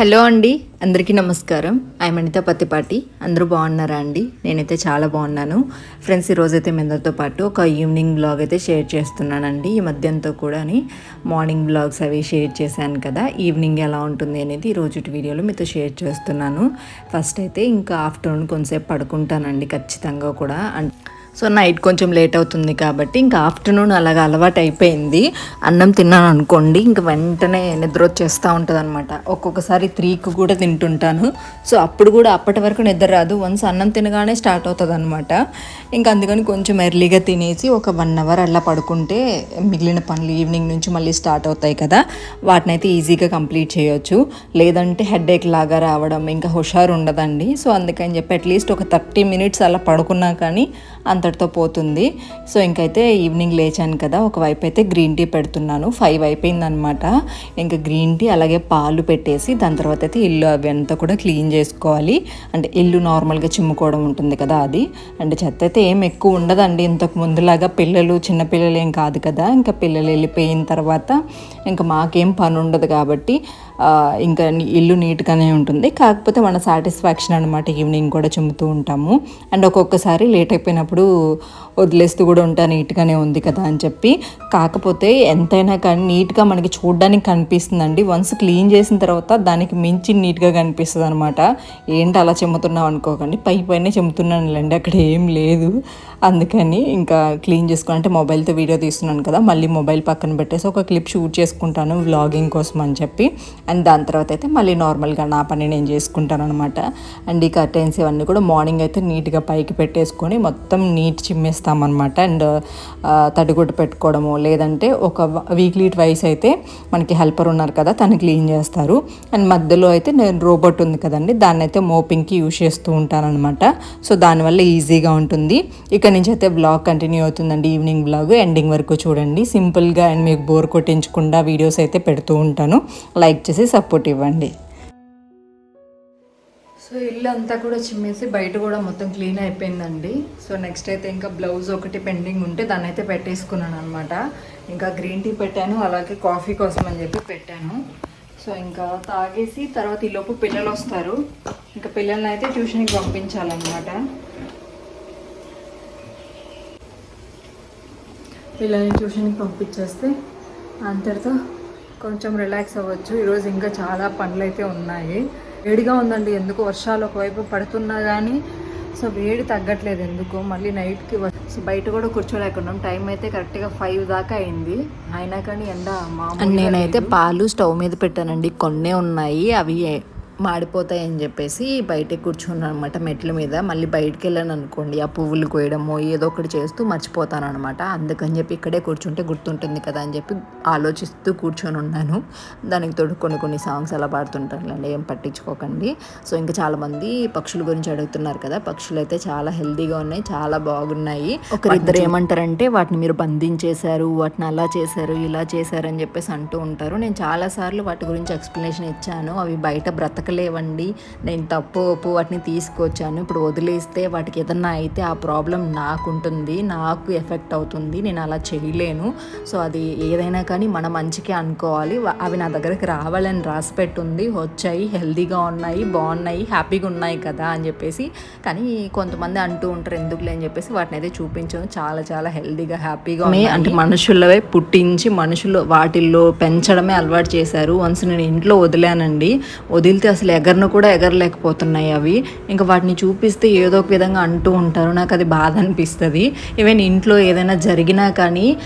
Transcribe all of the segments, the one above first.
Hello అండి అందరికీ నమస్కారం. ఐ అనిత పత్తిపాటి. అందరూ బాగున్నారా అండి? నేనైతే చాలా బాగున్నాను. ఫ్రెండ్స్ ఈరోజైతే మీ అందరితో పాటు ఒక ఈవినింగ్ బ్లాగ్ అయితే షేర్ చేస్తున్నానండి. ఈ మధ్యంతో కూడా మార్నింగ్ బ్లాగ్స్ అవి షేర్ చేశాను కదా. ఈవినింగ్ ఎలా ఉంటుంది అనేది ఈరోజు వీడియోలో మీతో షేర్ చేస్తున్నాను. ఫస్ట్ అయితే ఇంకా ఆఫ్టర్నూన్ కొంతసేపు పడుకుంటానండి ఖచ్చితంగా కూడా. అండ్ సో నైట్ కొంచెం లేట్ అవుతుంది కాబట్టి ఇంకా ఆఫ్టర్నూన్ అలాగ అలవాటు అయిపోయింది. అన్నం తిన్నాను అనుకోండి ఇంకా వెంటనే నిద్ర వచ్చేస్తూ ఉంటుంది అనమాట ఒక్కొక్కసారి త్రీకి కూడా తింటుంటాను. సో అప్పుడు కూడా అప్పటి వరకు నిద్ర రాదు. వన్స్ అన్నం తినగానే స్టార్ట్ అవుతుంది అనమాట ఇంకా అందుకని కొంచెం ఎర్లీగా తినేసి ఒక వన్ అవర్ అలా పడుకుంటే మిగిలిన పనులు ఈవినింగ్ నుంచి మళ్ళీ స్టార్ట్ అవుతాయి కదా. వాటిని అయితే ఈజీగా కంప్లీట్ చేయొచ్చు. లేదంటే హెడేక్ లాగా రావడం ఇంకా హుషారు ఉండదండి. సో అందుకని చెప్పి అట్లీస్ట్ ఒక థర్టీ మినిట్స్ అలా పడుకున్నా కానీ అంత అంతటితో పోతుంది. సో ఇంకైతే ఈవినింగ్ లేచాను కదా ఒకవైపు అయితే గ్రీన్ టీ పెడుతున్నాను. ఫైవ్ అయిపోయిందనమాట ఇంకా గ్రీన్ టీ అలాగే పాలు పెట్టేసి దాని తర్వాత అయితే ఇల్లు అవి అంతా కూడా క్లీన్ చేసుకోవాలి. అంటే ఇల్లు నార్మల్గా చిమ్ముకోవడం ఉంటుంది కదా అది. అంటే చెత్త అయితే ఏం ఎక్కువ ఉండదండి. ఇంతకు ముందులాగా పిల్లలు చిన్నపిల్లలు ఏం కాదు కదా. ఇంకా పిల్లలు వెళ్ళిపోయిన తర్వాత ఇంకా మాకేం పని ఉండదు కాబట్టి ఇంకా ఇల్లు నీట్గానే ఉంటుంది. కాకపోతే మన సాటిస్ఫాక్షన్ అనమాట ఈవినింగ్ కూడా చెబుతూ ఉంటాము. అండ్ ఒక్కొక్కసారి లేట్ అయిపోయినప్పుడు వదిలేస్తూ కూడా ఉంటా నీట్గానే ఉంది కదా అని చెప్పి. కాకపోతే ఎంతైనా కానీ నీట్గా మనకి చూడడానికి కనిపిస్తుందండి. వన్స్ క్లీన్ చేసిన తర్వాత దానికి మించి నీట్గా కనిపిస్తుంది అనమాట ఏంటి అలా చెమ్ముతున్నావు అనుకోకండి. పై పైన చెమ్ముతున్నానులేండి అక్కడ ఏం లేదు. అందుకని ఇంకా క్లీన్ చేసుకో అంటే మొబైల్తో వీడియో తీస్తున్నాను కదా మళ్ళీ మొబైల్ పక్కన పెట్టేసి ఒక క్లిప్ షూట్ చేసుకుంటాను వ్లాగింగ్ కోసం అని చెప్పి. అండ్ దాని తర్వాత అయితే మళ్ళీ నార్మల్గా నా పని నేను చేసుకుంటాను అనమాట అండ్ ఈ కర్టెన్స్ ఇవన్నీ కూడా మార్నింగ్ అయితే నీట్గా పైకి పెట్టేసుకొని మొత్తం నీట్ చిమ్మేస్తామన్నమాట అండ్ తడిగుడ్డ పెట్టుకోవడము లేదంటే ఒక వీక్లీ ట్వైస్ అయితే మనకి హెల్పర్ ఉన్నారు కదా తను క్లీన్ చేస్తారు. అండ్ మధ్యలో అయితే నేను రోబోట్ ఉంది కదండి దాన్ని అయితే మోపింగ్కి యూజ్ చేస్తూ ఉంటాను అనమాట సో దానివల్ల ఈజీగా ఉంటుంది. ఇక నుంచి అయితే బ్లాగ్ కంటిన్యూ అవుతుందండి ఈవినింగ్ బ్లాగ్ ఎండింగ్ వరకు చూడండి. సింపుల్గా అండ్ మీకు బోర్ కొట్టించకుండా వీడియోస్ అయితే పెడుతూ ఉంటాను. లైక్ చేసి సపోర్ట్ ఇవ్వండి. సో ఇల్లు అంతా కూడా చిమ్మేసి బయట కూడా మొత్తం క్లీన్ అయిపోయిందండి. సో నెక్స్ట్ అయితే ఇంకా బ్లౌజ్ ఒకటి పెండింగ్ ఉంటే దాన్ని అయితే పెట్టేసుకున్నాను అనమాట ఇంకా గ్రీన్ టీ పెట్టాను అలాగే కాఫీ కోసం అని చెప్పి పెట్టాను. సో ఇంకా తాగేసి తర్వాత ఈలోపు పిల్లలు వస్తారు. ఇంకా పిల్లల్ని అయితే ట్యూషన్కి పంపించాలన్నమాట. పిల్లల్ని ట్యూషన్కి పంపించేస్తే అంతటితో కొంచెం రిలాక్స్ అవ్వచ్చు. ఈరోజు ఇంకా చాలా పనులు అయితే ఉన్నాయి. వేడిగా ఉందండి. ఎందుకు వర్షాలు ఒకవైపు పడుతున్నా కానీ సో వేడి తగ్గట్లేదు ఎందుకు? మళ్ళీ నైట్కి సో బయట కూడా కూర్చోలేకున్నాం. టైం అయితే కరెక్ట్గా ఫైవ్ దాకా అయింది. అయినా కానీ ఎండ నేనైతే పాలు స్టవ్ మీద పెట్టానండి. కొన్నే ఉన్నాయి. అవి మాడిపోతాయని చెప్పేసి బయట కూర్చున్నాను అనమాట మెట్ల మీద. మళ్ళీ బయటకు వెళ్ళాను అనుకోండి ఆ పువ్వులు కోయడమో ఏదో ఒకటి చేస్తూ మర్చిపోతాను అనమాట అందుకని చెప్పి ఇక్కడే కూర్చుంటే గుర్తుంటుంది కదా అని చెప్పి ఆలోచిస్తూ కూర్చొని ఉన్నాను. దానికి తోడు కొన్ని కొన్ని సాంగ్స్ అలా పాడుతుంటానులేండి ఏం పట్టించుకోకండి. సో ఇంకా చాలామంది పక్షుల గురించి అడుగుతున్నారు కదా పక్షులు అయితే చాలా హెల్తీగా ఉన్నాయి చాలా బాగున్నాయి. ఒకరిద్దరు ఏమంటారంటే వాటిని మీరు బంధించేశారు వాటిని అలా చేశారు ఇలా చేశారు అని చెప్పేసి అంటూ ఉంటారు. నేను చాలాసార్లు వాటి గురించి ఎక్స్ప్లెనేషన్ ఇచ్చాను అవి బయట బ్రతక లేవండి నేను తప్పు ఒప్పు వాటిని తీసుకొచ్చాను. ఇప్పుడు వదిలేస్తే వాటికి ఏదన్నా అయితే ఆ ప్రాబ్లం నాకు ఉంటుంది నాకు ఎఫెక్ట్ అవుతుంది నేను అలా చేయలేను. సో అది ఏదైనా కానీ మన మంచికే అనుకోవాలి. అవి నా దగ్గరికి రావాలని రాసి పెట్టుంది. వచ్చాయి హెల్తీగా ఉన్నాయి బాగున్నాయి హ్యాపీగా ఉన్నాయి కదా అని చెప్పేసి. కానీ కొంతమంది అంటూ ఉంటారు ఎందుకులే? అని చెప్పేసి వాటిని అయితే చూపించాను. చాలా చాలా హెల్తీగా హ్యాపీగా అంటే మనుషులవే పుట్టించి మనుషులు వాటిల్లో పెంచడమే అలవాటు చేశారు. వన్స్ నేను ఇంట్లో వదిలానండి. వదిలితే అసలు ఎగరను కూడా ఎగరలేకపోతున్నాయి అవి. ఇంకా వాటిని చూపిస్తే ఏదో ఒక విధంగా అంటూ ఉంటారు. నాకు అది బాధ అనిపిస్తుంది. ఈవెన్ ఇంట్లో ఏదైనా జరిగినా కానీ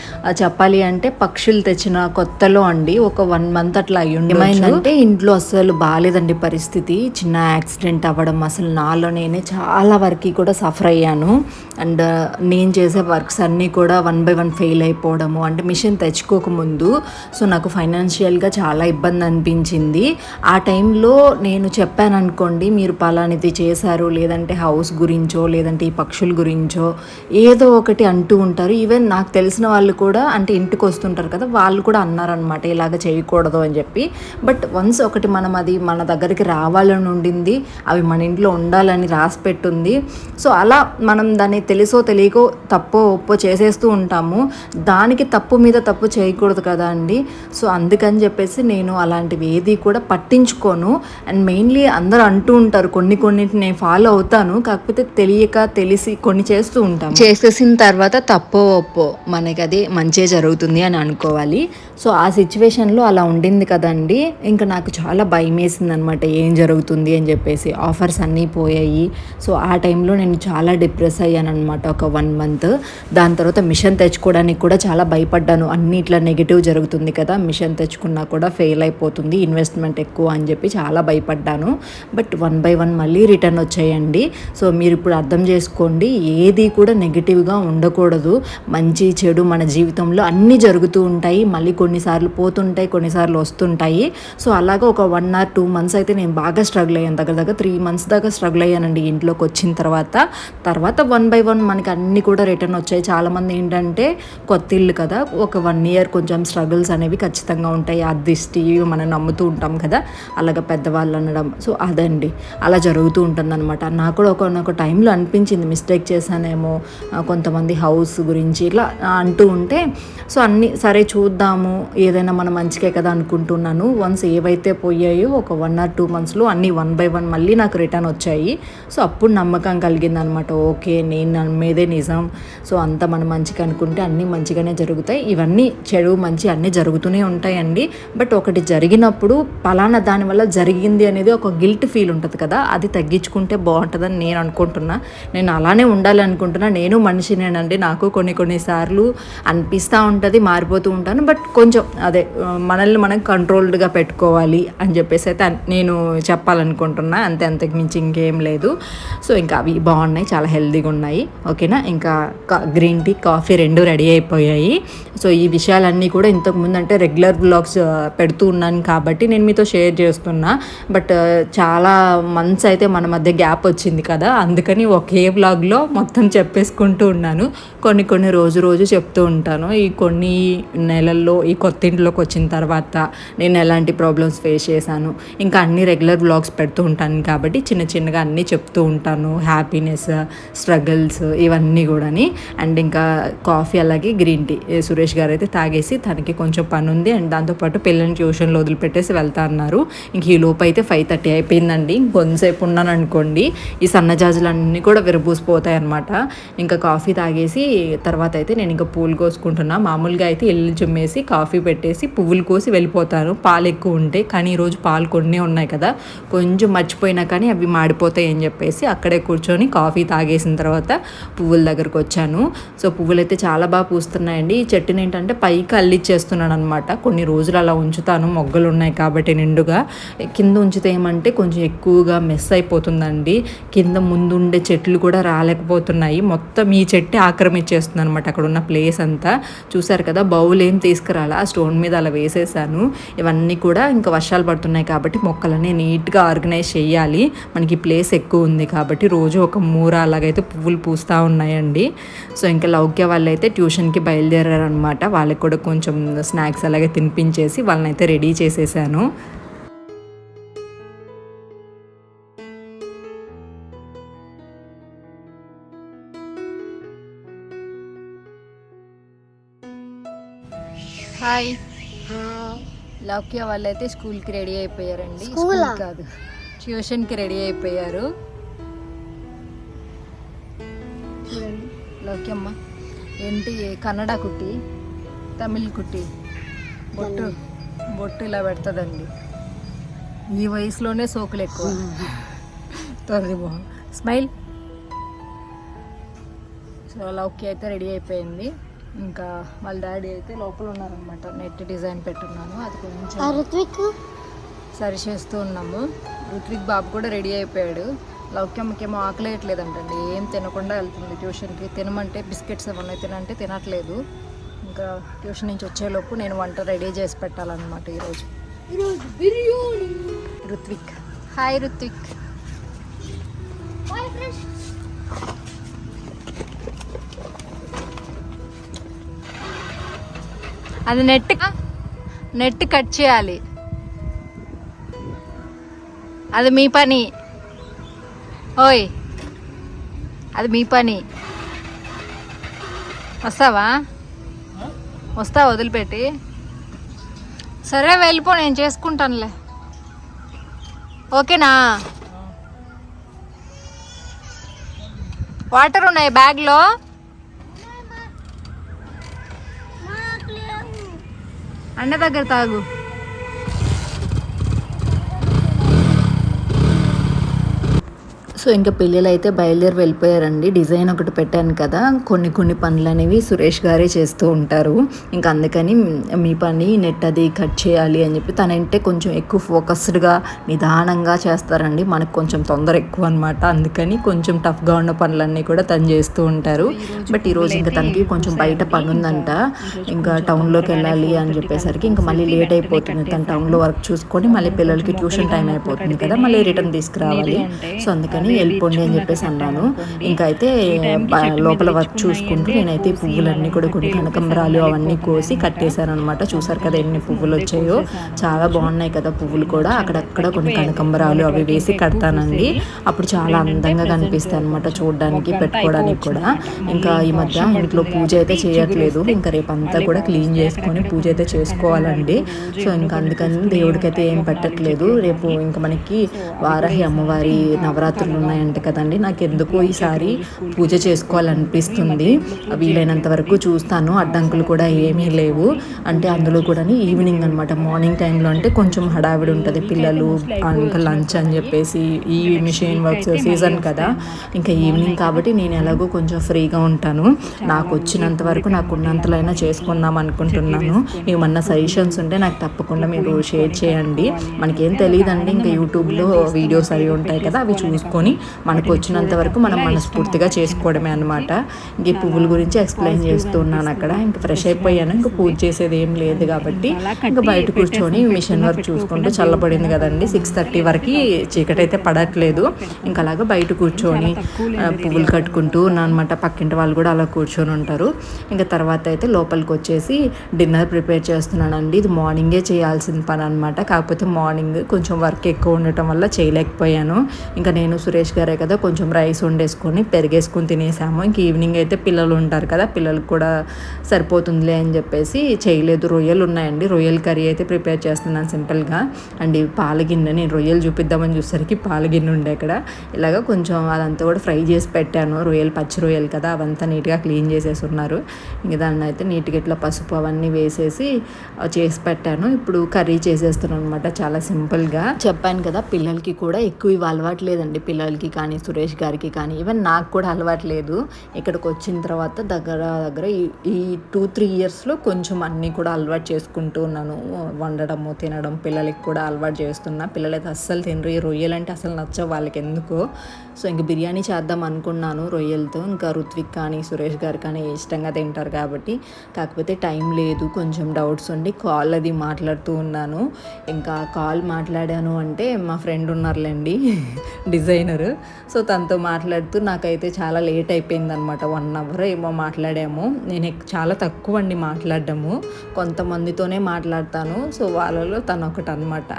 చెప్పాలి అంటే పక్షులు తెచ్చిన కొత్తలో అండి ఒక వన్ మంత్ అట్లా అయ్యుండి ఏమైందంటే ఇంట్లో అసలు బాగాలేదండి పరిస్థితి. చిన్న యాక్సిడెంట్ అవ్వడం అసలు నాలో నేనే చాలా వరకు కూడా సఫర్ అయ్యాను. అండ్ నేను చేసే వర్క్స్ అన్నీ కూడా వన్ బై వన్ ఫెయిల్ అయిపోవడము అంటే మిషన్ తెచ్చుకోకముందు. సో నాకు ఫైనాన్షియల్గా చాలా ఇబ్బంది అనిపించింది. ఆ టైంలో నేను చెప్పాను అనుకోండి మీరు పలానిది చేశారు లేదంటే హౌస్ గురించో లేదంటే ఈ పక్షుల గురించో ఏదో ఒకటి అంటూ ఉంటారు. ఈవెన్ నాకు తెలిసిన వాళ్ళు కూడా అంటే ఇంటికి వస్తుంటారు కదా వాళ్ళు కూడా అన్నారనమాట ఇలాగ చేయకూడదు అని చెప్పి. బట్ వన్స్ ఒకటి మనం అది మన దగ్గరికి రావాలని ఉండింది అవి మన ఇంట్లో ఉండాలని రాసి పెట్టుంది. సో అలా మనం దాన్ని తెలుసో తెలియకో తప్పో ఒప్పో చేసేస్తూ ఉంటాము. దానికి తప్పు మీద తప్పు చేయకూడదు కదా అండి. సో అందుకని చెప్పేసి నేను అలాంటివి ఏది కూడా పట్టించుకోను. అండ్ మెయిన్లీ అందరూ అంటూ ఉంటారు కొన్ని కొన్నింటిని నేను ఫాలో అవుతాను. కాకపోతే తెలియక తెలిసి కొన్ని చేస్తూ ఉంటాను చేసేసిన తర్వాత తప్పో ఒప్పో మనకి అది మంచిగా జరుగుతుంది అని అనుకోవాలి. సో ఆ సిచ్యువేషన్లో అలా ఉండింది కదండి. ఇంకా నాకు చాలా భయం వేసింది అనమాట ఏం జరుగుతుంది అని చెప్పేసి ఆఫర్స్ అన్నీ పోయాయి. సో ఆ టైంలో నేను చాలా డిప్రెస్ అయ్యాను అనమాట ఒక వన్ మంత్. దాని తర్వాత మిషన్ తెచ్చుకోవడానికి కూడా చాలా భయపడ్డాను. అన్ని ఇట్లా నెగిటివ్ జరుగుతుంది కదా మిషన్ తెచ్చుకున్నా కూడా ఫెయిల్ అయిపోతుంది ఇన్వెస్ట్మెంట్ ఎక్కువ అని చెప్పి చాలా భయపడ్డాను. బట్ వన్ బై వన్ మళ్ళీ రిటర్న్ వచ్చాయండి. సో మీరు ఇప్పుడు అర్థం చేసుకోండి ఏది కూడా నెగిటివ్గా ఉండకూడదు. మంచి చెడు మన జీవితంలో అన్నీ జరుగుతూ ఉంటాయి. మళ్ళీ కొన్నిసార్లు పోతుంటాయి కొన్నిసార్లు వస్తుంటాయి. సో అలాగా ఒక వన్ ఆర్ టూ మంత్స్ అయితే నేను బాగా స్ట్రగుల్ అయ్యాను. దగ్గర దగ్గర త్రీ మంత్స్ దాకా స్ట్రగుల్ అయ్యానండి ఇంట్లోకి వచ్చిన తర్వాత. తర్వాత వన్ బై వన్ మనకి అన్నీ కూడా రిటర్న్ వచ్చాయి. చాలామంది ఏంటంటే కొత్త ఇల్లు కదా ఒక వన్ ఇయర్ కొంచెం స్ట్రగుల్స్ అనేవి ఖచ్చితంగా ఉంటాయి. ఆ మనం నమ్ముతూ ఉంటాం కదా అలాగ పెద్దవాళ్ళు అనడం. సో అదండి. అలా జరుగుతూ ఉంటుందన్నమాట. నాకు కూడా ఒక టైంలో అనిపించింది. మిస్టేక్ చేశానేమో కొంతమంది హౌస్ గురించి ఇట్లా అంటూ ఉంటే. సో అన్నీ సరే చూద్దాము ఏదైనా మన మంచికే కదా అనుకుంటున్నాను. వన్స్ ఏవైతే పోయాయో ఒక వన్ ఆర్ టూ మంత్స్లో అన్నీ వన్ బై వన్ మళ్ళీ నాకు రిటర్న్ వచ్చాయి. సో అప్పుడు నమ్మకం కలిగింది అనమాట ఓకే నేను నమ్మేదే నిజం. సో అంత మన మంచిగా అనుకుంటే అన్నీ మంచిగానే జరుగుతాయి. ఇవన్నీ చెడు మంచి అన్నీ జరుగుతూనే ఉంటాయండి. బట్ ఒకటి జరిగినప్పుడు పలానా దానివల్ల జరిగింది అనేది ఒక గిల్ట్ ఫీల్ ఉంటుంది కదా. అది తగ్గించుకుంటే బాగుంటుందని నేను అనుకుంటున్నా. నేను అలానే ఉండాలి అనుకుంటున్నా నేను మనిషినేనండి. నాకు కొన్ని కొన్నిసార్లు అనిపిస్తూ ఉంటుంది మారిపోతూ ఉంటాను. బట్ కొంచెం అదే మనల్ని మనం కంట్రోల్డ్గా పెట్టుకోవాలి అని చెప్పేసి అయితే నేను చెప్పాలనుకుంటున్నా. అంతే అంతకు మించి ఇంకేం లేదు. సో ఇంకా అవి బాగున్నాయి చాలా హెల్దీగా ఉన్నాయి. ఓకేనా? ఇంకా గ్రీన్ టీ కాఫీ రెండు రెడీ అయిపోయాయి. సో ఈ విషయాలన్నీ కూడా ఇంతకు ముందు అంటే రెగ్యులర్ బ్లాగ్స్ పెడుతూ ఉన్నాను కాబట్టి నేను మీతో షేర్ చేస్తున్నా. బట్ చాలా మంత్స్ అయితే మన మధ్య గ్యాప్ వచ్చింది కదా. అందుకని ఒకే బ్లాగ్లో మొత్తం చెప్పేసుకుంటూ ఉన్నాను. కొన్ని కొన్ని రోజు రోజు చెప్తూ ఉంటాను. ఈ కొన్ని నెలల్లో ఈ కొత్త ఇంట్లోకి వచ్చిన తర్వాత నేను ఎలాంటి ప్రాబ్లమ్స్ ఫేస్ చేశాను. ఇంకా అన్ని రెగ్యులర్ బ్లాగ్స్ పెడుతూ ఉంటాను కాబట్టి చిన్న చిన్నగా అన్నీ చెప్తూ ఉంటాను. హ్యాపీనెస్ స్ట్రగుల్స్ ఇవన్నీ కూడాని. అండ్ ఇంకా కాఫీ అలాగే గ్రీన్ టీ సురేష్ గారు అయితే తాగేసి తనకి కొంచెం పని ఉంది. అండ్ దాంతోపాటు పిల్లల్ని ట్యూషన్లో వదిలిపెట్టేసి వెళ్తా అన్నారు. ఇంక ఈ లోపు అయితే ఫైవ్ థర్టీ అయిపోయిందండి. ఇంకొంతసేపు ఉన్నాను అనుకోండి. ఈ సన్నజాజులన్నీ కూడా విరబూసిపోతాయి అనమాట ఇంకా కాఫీ తాగేసి తర్వాత అయితే నేను ఇంకా పూలు కోసుకుంటున్నా. మామూలుగా అయితే ఇల్లు చుమ్మేసి కాఫీ కాఫీ పెట్టేసి పువ్వులు కోసి వెళ్ళిపోతాను పాలు ఎక్కువ ఉంటాయి కానీ ఈరోజు పాలు కొన్ని ఉన్నాయి కదా కొంచెం మర్చిపోయినా కానీ అవి మాడిపోతాయి అని చెప్పేసి అక్కడే కూర్చొని కాఫీ తాగేసిన తర్వాత పువ్వుల దగ్గరకు వచ్చాను. సో పువ్వులు అయితే చాలా బాగా పూస్తున్నాయండి. ఈ చెట్టుని ఏంటంటే పైకి అల్లిచ్చేస్తున్నాను అనమాట కొన్ని రోజులు అలా ఉంచుతాను. మొగ్గలు ఉన్నాయి కాబట్టి నిండుగా. కింద ఉంచితే ఏమంటే కొంచెం ఎక్కువగా మెస్ అయిపోతుందండి. కింద ముందుండే చెట్లు కూడా రాలేకపోతున్నాయి. మొత్తం ఈ చెట్టు ఆక్రమించేస్తుంది అనమాట అక్కడ ఉన్న ప్లేస్ అంతా. చూసారు కదా బౌల్ ఏం తీసుకురాల? ఆ స్టోన్ మీద అలా వేసేసాను. ఇవన్నీ కూడా ఇంకా వర్షాలు పడుతున్నాయి కాబట్టి మొక్కలన్నీ నీట్గా ఆర్గనైజ్ చేయాలి. మనకి ప్లేస్ ఎక్కువ ఉంది కాబట్టి రోజు ఒక మూర అలాగైతే పువ్వులు పూస్తూ ఉన్నాయండి. సో ఇంకా లౌక్య వాళ్ళైతే ట్యూషన్కి బయలుదేరారనమాట వాళ్ళకి కూడా కొంచెం స్నాక్స్ అలాగే తినిపించేసి వాళ్ళని అయితే రెడీ చేసేసాను. హాయ్. లౌక్య వాళ్ళైతే స్కూల్కి రెడీ అయిపోయారండి. స్కూల్? కాదు. ట్యూషన్కి రెడీ అయిపోయారు. చూడండి లౌక్యమ్మ ఏంటి కన్నడ కుట్టి తమిళ్ కుట్టి బొట్టు బొట్టు ఇలా పెడుతుందండి. ఈ వయసులోనే సోకులు ఎక్కువ. తొందర మొహం స్మైల్. సో లౌక్య అయితే రెడీ అయిపోయింది. ఇంకా వాళ్ళ డాడీ అయితే లోపల ఉన్నారనమాట నెట్ డిజైన్ పెట్టున్నాను. అది కొంచెం సరి చేస్తూ ఉన్నాము. ఋత్విక్ బాబు కూడా రెడీ అయిపోయాడు. లౌక్యమ్మకేమో ఆకలేయట్లేదంటండి. ఏం తినకుండా వెళ్తుంది ట్యూషన్కి. తినమంటే బిస్కెట్స్ ఏమన్నా తినంటే తినట్లేదు. ఇంకా ట్యూషన్ నుంచి వచ్చేలోపు నేను వంట రెడీ చేసి పెట్టాలన్నమాట ఈరోజు. ఈరోజు బిర్యానీ. ఋత్విక్. హాయ్ ఋత్విక్. అది నెట్ నెట్ కట్ చేయాలి. అది మీ పని. ఓయ్ అది మీ పని. వస్తావా? వస్తా వదిలిపెట్టి. సరే వెళ్ళిపో నేను చేసుకుంటానులే. ఓకేనా? వాటర్ ఉన్నాయి బ్యాగ్లో. అన్న దగ్గర తాగు. సో ఇంకా పిల్లలు అయితే బయలుదేరి వెళ్ళిపోయారండి. డిజైన్ ఒకటి పెట్టాను కదా. కొన్ని కొన్ని పనులు అనేవి సురేష్ గారే చేస్తూ ఉంటారు. ఇంకా అందుకని మీ పని నెట్ అది కట్ చేయాలి అని చెప్పి తనంటే కొంచెం ఎక్కువ ఫోకస్డ్గా నిదానంగా చేస్తారండి. మనకు కొంచెం తొందర ఎక్కువ అనమాట అందుకని కొంచెం టఫ్గా ఉన్న పనులన్నీ కూడా తను చేస్తూ ఉంటారు. బట్ ఈరోజు ఇంకా తనకి కొంచెం బయట పని ఉందంట ఇంకా టౌన్లోకి వెళ్ళాలి అని చెప్పేసరికి ఇంకా మళ్ళీ లేట్ అయిపోతుంది. తను టౌన్లో వర్క్ చూసుకొని మళ్ళీ పిల్లలకి ట్యూషన్ టైం అయిపోతుంది కదా. మళ్ళీ రిటర్న్ తీసుకురావాలి. సో అందుకని వెళ్ళిపోండి అని చెప్పేసి అన్నాను. ఇంకా అయితే బ- లోపల వర్క్ చూసుకుంటూ నేనైతే పువ్వులన్నీ కూడా కొన్ని కనకంబరాలు అవన్నీ కోసి కట్టేశాను అనమాట చూసారు కదా ఎన్ని పువ్వులు వచ్చాయో? చాలా బాగున్నాయి కదా పువ్వులు కూడా. అక్కడక్కడ కొన్ని కనకంబరాలు అవి వేసి కడతానండి. అప్పుడు చాలా అందంగా కనిపిస్తాయి అనమాట చూడడానికి పెట్టుకోవడానికి కూడా. ఇంకా ఈ మధ్య ఇంట్లో పూజ అయితే చేయట్లేదు. ఇంకా రేపంతా కూడా క్లీన్ చేసుకొని పూజ అయితే చేసుకోవాలండి. సో ఇంకా అందుకని దేవుడికి అయితే ఏం పెట్టట్లేదు. రేపు ఇంకా మనకి వారాహి అమ్మవారి నవరాత్రులు ఉన్నాయంట కదండి. నాకు ఎందుకో ఈసారి పూజ చేసుకోవాలనిపిస్తుంది. వీలైనంత వరకు చూస్తాను. అడ్డంకులు కూడా ఏమీ లేవు. అంటే అందులో కూడా ఈవినింగ్ అనమాట మార్నింగ్ టైంలో అంటే కొంచెం హడావిడి ఉంటుంది. పిల్లలు ఇంకా లంచ్ అని చెప్పేసి ఈ మిషన్ వర్క్స్ సీజన్ కదా. ఇంకా ఈవినింగ్ కాబట్టి నేను ఎలాగో కొంచెం ఫ్రీగా ఉంటాను. నాకు వచ్చినంత వరకు నాకు ఉన్నంతలో అయినా చేసుకుందాం అనుకుంటున్నాను. ఏమన్నా సజెషన్స్ ఉంటే నాకు తప్పకుండా మీరు షేర్ చేయండి. మనకేం తెలియదండి ఇంకా యూట్యూబ్లో వీడియోస్ అవి ఉంటాయి కదా అవి చూసుకొని మనకు వచ్చినంత వరకు మనం మనస్ఫూర్తిగా చేసుకోవడమే అనమాట ఇంక ఈ పువ్వుల గురించి ఎక్స్ప్లెయిన్ చేస్తూ ఉన్నాను అక్కడ. ఇంకా ఫ్రెష్ అయిపోయాను. ఇంకా పూజ చేసేది ఏం లేదు కాబట్టి ఇంకా బయట కూర్చొని మిషన్ వర్క్ చూసుకుంటూ చల్లబడింది కదండి. సిక్స్ థర్టీ వరకు చీకటి అయితే పడట్లేదు. ఇంకా అలాగా బయట కూర్చొని పువ్వులు కట్టుకుంటూ ఉన్నాను అనమాట పక్కింటి వాళ్ళు కూడా అలా కూర్చొని ఉంటారు. ఇంకా తర్వాత అయితే లోపలికి వచ్చేసి డిన్నర్ ప్రిపేర్ చేస్తున్నానండి. ఇది మార్నింగే చేయాల్సిన పని అనమాట కాకపోతే మార్నింగ్ కొంచెం వర్క్ ఎక్కువ ఉండటం వల్ల చేయలేకపోయాను. ఇంకా నేను సురేష్ గారే కదా కొంచెం రైస్ వండేసుకొని పెరిగేసుకొని తినేసాము. ఇంక ఈవినింగ్ అయితే పిల్లలు ఉంటారు కదా పిల్లలకు కూడా సరిపోతుందిలే అని చెప్పేసి చేయలేదు. రొయ్యలు ఉన్నాయండి. రొయ్యల కర్రీ అయితే ప్రిపేర్ చేస్తున్నాను సింపుల్గా. అండ్ ఇవి పాల గిన్నె నేను రొయ్యలు చూపిద్దామని చూసరికి పాల గిన్నె ఉండే ఇక్కడ ఇలాగ కొంచెం అదంతా కూడా ఫ్రై చేసి పెట్టాను. రొయ్యలు పచ్చి రొయ్యలు కదా అవంతా నీట్గా క్లీన్ చేసేసి ఉన్నారు. ఇంక దాన్ని అయితే నీట్గా ఇట్లా పసుపు అవన్నీ వేసేసి చేసి పెట్టాను. ఇప్పుడు కర్రీ చేసేస్తున్నాను అనమాట చాలా సింపుల్గా. చెప్పాను కదా పిల్లలకి కూడా ఎక్కువ ఇవి అలవాటు లేదండి. పిల్లలకి కానీ సురేష్ గారికి కానీ ఈవెన్ నాకు కూడా అలవాటు లేదు. ఇక్కడికి వచ్చిన తర్వాత దగ్గర దగ్గర ఈ- ఈ టూ త్రీ ఇయర్స్లో కొంచెం అన్నీ కూడా అలవాటు చేసుకుంటూ ఉన్నాను. వండడము తినడం పిల్లలకి కూడా అలవాటు చేస్తున్నా. పిల్లలైతే అస్సలు తినరు. ఈ రొయ్యలు అంటే అసలు నచ్చవు వాళ్ళకి ఎందుకో. సో ఇంక బిర్యానీ చేద్దాం అనుకున్నాను రొయ్యలతో. ఇంకా రుత్విక్ కానీ సురేష్ గారు కానీ ఇష్టంగా తింటారు కాబట్టి. కాకపోతే టైం లేదు. కొంచెం డౌట్స్ ఉండి కాల్ అది మాట్లాడుతూ ఉన్నాను. ఇంకా కాల్ మాట్లాడాను అంటే మా ఫ్రెండ్ ఉన్నారులేండి. డిజైనర్. సో తనతో మాట్లాడుతూ నాకైతే చాలా లేట్ అయిపోయింది అనమాట వన్ అవర్ ఏమో మాట్లాడాము. నేను చాలా తక్కువ అండి మాట్లాడము కొంతమందితోనే మాట్లాడతాను. సో వాళ్ళలో తను ఒకటి అనమాట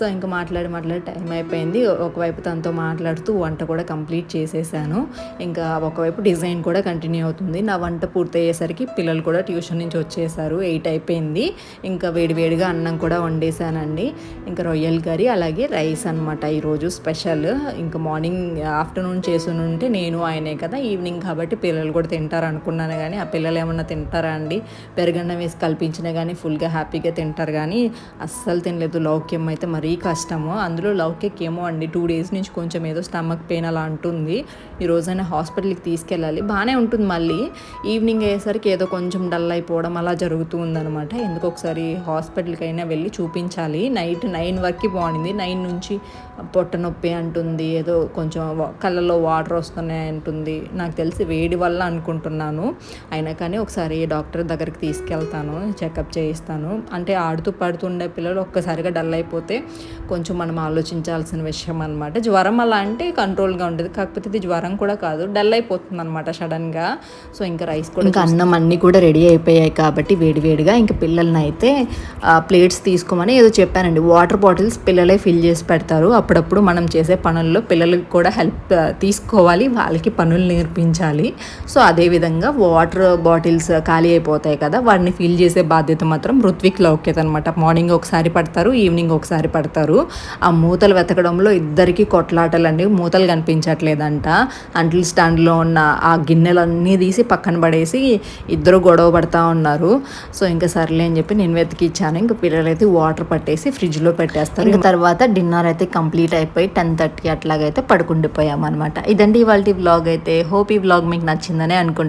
సో ఇంకా మాట్లాడి మాట్లాడి టైం అయిపోయింది. ఒకవైపు తనతో మాట్లాడుతూ వంట కూడా కంప్లీట్ చేసేసాను. ఇంకా ఒకవైపు డిజైన్ కూడా కంటిన్యూ అవుతుంది. నా వంట పూర్తయ్యేసరికి పిల్లలు కూడా ట్యూషన్ నుంచి వచ్చేసారు. ఎయిట్ అయిపోయింది. ఇంకా వేడివేడిగా అన్నం కూడా వండేసానండి. ఇంకా రొయ్యల కర్రీ అలాగే రైస్ అనమాట. ఈరోజు స్పెషల్. ఇంకా మార్నింగ్ ఆఫ్టర్నూన్ చేసుకుని ఉంటే నేను ఆయనే కదా ఈవినింగ్ కాబట్టి పిల్లలు కూడా తింటారు అనుకున్నాను కానీ ఆ పిల్లలు ఏమన్నా తింటారా అండి? పెరగన్నం వేసి కల్పించినా కానీ ఫుల్గా హ్యాపీగా తింటారు కానీ అస్సలు తినలేదు. లౌక్యం అయితే మరీ కష్టము. అందులో లౌక్యకి ఏమో అండి టూ డేస్ నుంచి కొంచెం ఏదో స్టమక్ పెయిన్ అలా అంటుంది. ఈ రోజైనా హాస్పిటల్కి తీసుకెళ్ళాలి. బాగానే ఉంటుంది మళ్ళీ. ఈవినింగ్ అయ్యేసరికి ఏదో కొంచెం డల్ అయిపోవడం అలా జరుగుతూ ఉందన్నమాట. ఎందుకు ఒకసారి హాస్పిటల్కి అయినా వెళ్ళి చూపించాలి. నైట్ నైన్ వరకు బాగుండింది నైన్ నుంచి పొట్ట నొప్పి అంటుంది. ఏదో కొంచెం కళ్ళలో వాటర్ వస్తున్నాయి అంటుంది. నాకు తెలిసి వేడి వల్ల అనుకుంటున్నాను. అయినా కానీ ఒకసారి డాక్టర్ దగ్గరికి తీసుకెళ్తాను చెకప్ చేయిస్తాను. అంటే ఆడుతూ పడుతుండే పిల్లలు ఒక్కసారిగా డల్ అయిపోతే కొంచెం మనం ఆలోచించాల్సిన విషయం అనమాట జ్వరం అలా అంటే కంట్రోల్గా ఉండేది. కాకపోతే ఇది జ్వరం కూడా కాదు డల్ అయిపోతుంది అనమాట సడన్గా. సో ఇంకా రైస్ కూడా ఇంకా అన్నం అన్నీ కూడా రెడీ అయిపోయాయి కాబట్టి వేడివేడిగా ఇంకా పిల్లల్ని అయితే ప్లేట్స్ తీసుకోమని ఏదో చెప్పానండి. వాటర్ బాటిల్స్ పిల్లలే ఫిల్ చేసి పెడతారు. అప్పుడప్పుడు మనం చేసే పనుల్లో పిల్లలు పిల్లలకి కూడా హెల్ప్ uh, తీసుకోవాలి వాళ్ళకి పనులు నేర్పించాలి. సో అదేవిధంగా వాటర్ బాటిల్స్ ఖాళీ అయిపోతాయి కదా వాటిని ఫిల్ చేసే బాధ్యత మాత్రం ఋత్విక్ లౌక్యత అనమాట మార్నింగ్ ఒకసారి పడతారు ఈవినింగ్ ఒకసారి పడతారు. ఆ మూతలు వెతకడంలో ఇద్దరికి కొట్లాటలు అండి మూతలు కనిపించట్లేదంట. అంటిల్ స్టాండ్లో ఉన్న ఆ గిన్నెలన్నీ తీసి పక్కన పడేసి ఇద్దరు గొడవ పడతా ఉన్నారు. సో ఇంకా సర్లే అని చెప్పి నేను వెతికి ఇచ్చాను ఇంకా పిల్లలైతే వాటర్ పట్టేసి ఫ్రిడ్జ్లో పెట్టేస్తారు. ఇంకా తర్వాత డిన్నర్ అయితే కంప్లీట్ అయిపోయి టెన్ థర్టీ అట్లాగైతే పడుకుండిపోయాం అనమాట ఇదండి ఇవాళ వ్లాగ్ అయితే. హోప్ ఈ వ్లాగ్ మీకు నచ్చిందనే అనుకుంటున్నాను